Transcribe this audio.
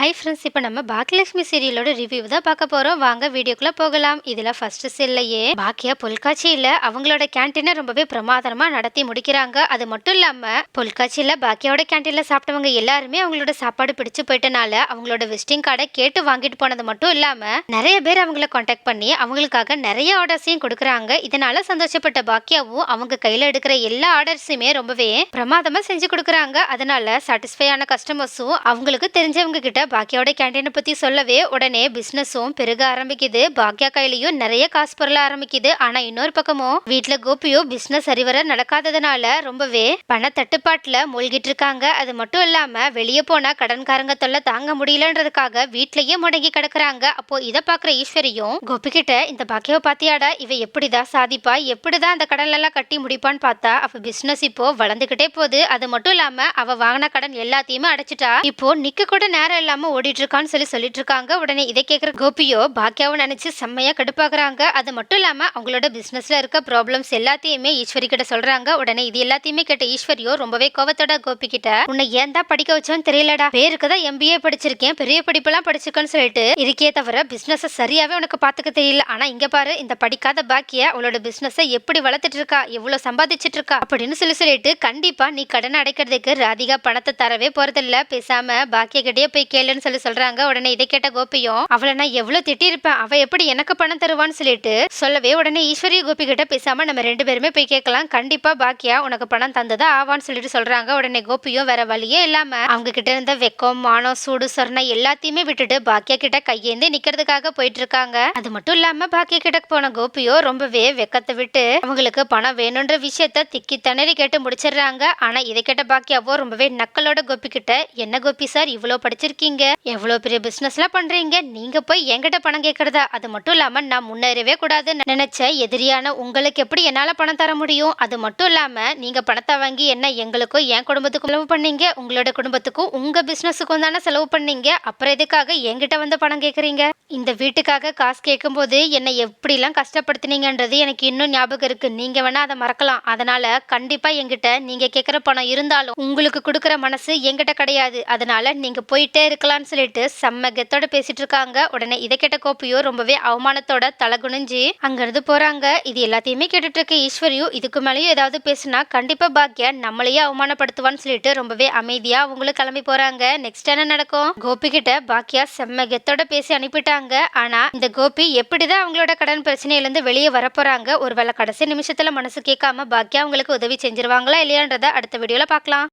Hi friends இப்போ நம்ம Baakiyalakshmi சீரியலோட review தான் பார்க்க போகிறோம் வாங்க வீடியோக்குள்ளே போகலாம். இதில் ஃபர்ஸ்ட் செல்லையே பாக்கியா பொல்காட்சியில் அவங்களோட கேண்டீனை ரொம்பவே பிரமாதமாக நடத்தி முடிக்கிறாங்க. அது மட்டும் இல்லாமல் பொல்காட்சியில் பாக்கியாவோட கேன்டீனில் சாப்பிட்டவங்க எல்லாருமே அவங்களோட சாப்பாடு பிடிச்சு போயிட்டனால அவங்களோட விசிட்டிங் கார்டை கேட்டு வாங்கிட்டு போனது மட்டும் இல்லாமல் நிறைய பேர் அவங்கள காண்டாக்ட் பண்ணி அவங்களுக்காக நிறைய ஆர்டர்ஸையும் கொடுக்குறாங்க. இதனால சந்தோஷப்பட்ட பாக்கியாவும் அவங்க கையில் எடுக்கிற எல்லா ஆர்டர்ஸுமே ரொம்பவே பிரமாதமாக செஞ்சு கொடுக்குறாங்க. அதனால சாட்டிஸ்ஃபையான கஸ்டமர்ஸும் அவங்களுக்கு தெரிஞ்சவங்க கிட்ட பாக்கியாவோட கேண்டீனை பத்தி சொல்லவே உடனே பிஸ்னஸும் பெருக ஆரம்பிக்குது. பாக்கியா கையிலையும் நிறைய காசு பொருள ஆரம்பிக்குது. ஆனால் இன்னொரு பக்கமும் வீட்டில் கோபியும் பிஸ்னஸ் சரிவர நடக்காததுனால ரொம்பவே பண தட்டுப்பாட்டில் மூழ்கிட்டு இருக்காங்க. அது மட்டும் இல்லாமல் வெளியே போனால் கடன்காரங்க தொல்லை தாங்க முடியலன்றதுக்காக வீட்லயே முடங்கி கிடக்குறாங்க. அப்போ இதை பார்க்குற ஈஸ்வரியும் கோபி இந்த பாக்கியாவை பாத்தியாடா இவ எப்படிதான் சாதிப்பா? எப்படிதான் அந்த கடன்லாம் எல்லாம் கட்டி முடிப்பான்னு பார்த்தா அப்போ பிஸ்னஸ் இப்போ வளர்ந்துக்கிட்டே போகுது. அது மட்டும் இல்லாமல் அவள் வாங்கின கடன் எல்லாத்தையுமே அடைச்சிட்டா இப்போ நிக்க கூட நேரம் இல்லாமல் இல்லாமல் இருக்கான்னு சொல்லி சொல்லிட்டு இருக்காங்க உடனே இதை கேட்குற கோபியோ பாக்கியாவும் நினச்சி செம்மையாக கடுப்பாக்குறாங்க. அது மட்டும் இல்லாமல் அவங்களோட பிஸ்னஸில் இருக்க ப்ராப்ளம்ஸ் எல்லாத்தையுமே ஈஸ்வரி கிட்ட உடனே இது எல்லாத்தையுமே கேட்ட ஈஸ்வரியோ ரொம்பவே கோவத்தோட கோபி கிட்ட உன்னை ஏன் தான் படிக்க வச்சோன்னு தெரியலடா. பேருக்கு தான் எம்பிஏ படிச்சிருக்கேன். பெரிய படிப்பெல்லாம் படிச்சிருக்கேன்னு சொல்லிட்டு இருக்கே தவிர பிஸ்னஸை சரியாகவே உனக்கு பார்த்துக்க தெரியல. ஆனால் இங்கே பாரு இந்த படிக்காத பாக்கிய அவளோட பிஸ்னஸை எப்படி வளர்த்துட்டு இருக்கா எவ்வளோ சம்பாதிச்சிட்டு இருக்கா அப்படின்னு சொல்லி சொல்லிட்டு கண்டிப்பாக நீ கடன் அடைக்கிறதுக்கு ராதிகா பணத்தை தரவே போகிறதில்ல பேசாமல் பாக்கிய கிட்டே போய் கேளுன்னு சொல்லி சொல்றாங்க. உடனே இதை கேட்ட கோபியும் அவளை நான் எவ்வளவு திட்டிருப்பேன் அவ எப்படி எனக்கு பணம் தருவான்னு சொல்லிட்டு சொல்லவே உடனே ஈஸ்வரி கோபி கிட்ட பேசாம நம்ம ரெண்டு பேருமே போய் கேட்கலாம். கண்டிப்பா பாக்கியா உனக்கு பணம் தந்ததா ஆவான்னு சொல்லிட்டு சொல்றாங்க. உடனே கோபியும் வேற வழியே இல்லாம அவங்க கிட்ட இருந்த வெக்கம் மானம் சூடு சொர்ணம் எல்லாத்தையுமே விட்டுட்டு பாக்கியா கிட்ட கையேந்து நிக்கிறதுக்காக போயிட்டு இருக்காங்க. அது மட்டும் இல்லாம பாக்கியா கிட்ட போன கோபியோ ரொம்பவே வெக்கத்தை விட்டு அவங்களுக்கு பணம் வேணுன்ற விஷயத்த திக்கி திணறி கேட்டு முடிச்சிடுறாங்க. ஆனா இதை கேட்ட பாக்கியாவோ ரொம்பவே நக்கலோட கோபி கிட்ட என்ன கோபி சார் இவ்வளோ படிச்சிருக்கீங்க? எவ்வளோ பெரிய பிஸ்னஸ்லாம் பண்றீங்க? நீங்கள் போய் என்கிட்ட பணம் கேட்குறதா? அது மட்டும் இல்லாமல் நான் முன்னேறவே கூடாதுன்னு நினச்ச எதிரியான உங்களுக்கு எப்படி என்னால் பணம் தர முடியும்? அது மட்டும் இல்லாமல் நீங்கள் பணத்தை வாங்கி என்ன எங்களுக்கும் என் குடும்பத்துக்கும் செலவு பண்ணீங்க? உங்களோட குடும்பத்துக்கும் உங்கள் பிஸ்னஸுக்கும் தானே செலவு பண்ணீங்க? அப்புறம் எதுக்காக என்கிட்ட வந்து பணம் கேட்குறீங்க? இந்த வீட்டுக்காக காசு கேட்கும்போது என்னை எப்படிலாம் கஷ்டப்படுத்துனீங்கன்றது எனக்கு இன்னும் ஞாபகம் இருக்குது நீங்கள் வேணால் அதை மறக்கலாம். அதனால் கண்டிப்பாக எங்கிட்ட நீங்கள் கேட்குற பணம் இருந்தாலும் உங்களுக்கு கொடுக்குற மனசு எங்கிட்ட கிடையாது. அதனால் நீங்கள் போயிட்டே இருக்கலாம்னு சொல்லிட்டு செம்ம கெத்தோட பேசிட்டு இருக்காங்க. உடனே இதை கேட்ட கோப்பையோ ரொம்பவே அவமானத்தோட தலை குனிஞ்சு அங்கிருந்து போகிறாங்க இது எல்லாத்தையுமே கேட்டுட்டு இருக்க ஈஸ்வரியும் இதுக்கு மேலேயும் ஏதாவது பேசுனா கண்டிப்பாக பாக்கியா நம்மளையே அவமானப்படுத்துவான்னு சொல்லிட்டு ரொம்பவே அமைதியாக அவங்களும் கிளம்பி போகிறாங்க நெக்ஸ்ட் என்ன நடக்கும்? கோபிக்கிட்ட பாக்கியா செம்ம கெத்தோட பேசி அனுப்பிட்டாங்க. ஆனா இந்த கோபி எப்படிதான் அவங்களோட கடன் பிரச்சனையில இருந்து வெளியே வரப்போறாங்க? ஒருவேளை கடைசி நிமிஷத்துல மனசு கேட்காம பாக்கியா அவங்களுக்கு உதவி செஞ்சிருவாங்களா இல்லையான்றத அடுத்த வீடியோல பார்க்கலாம்.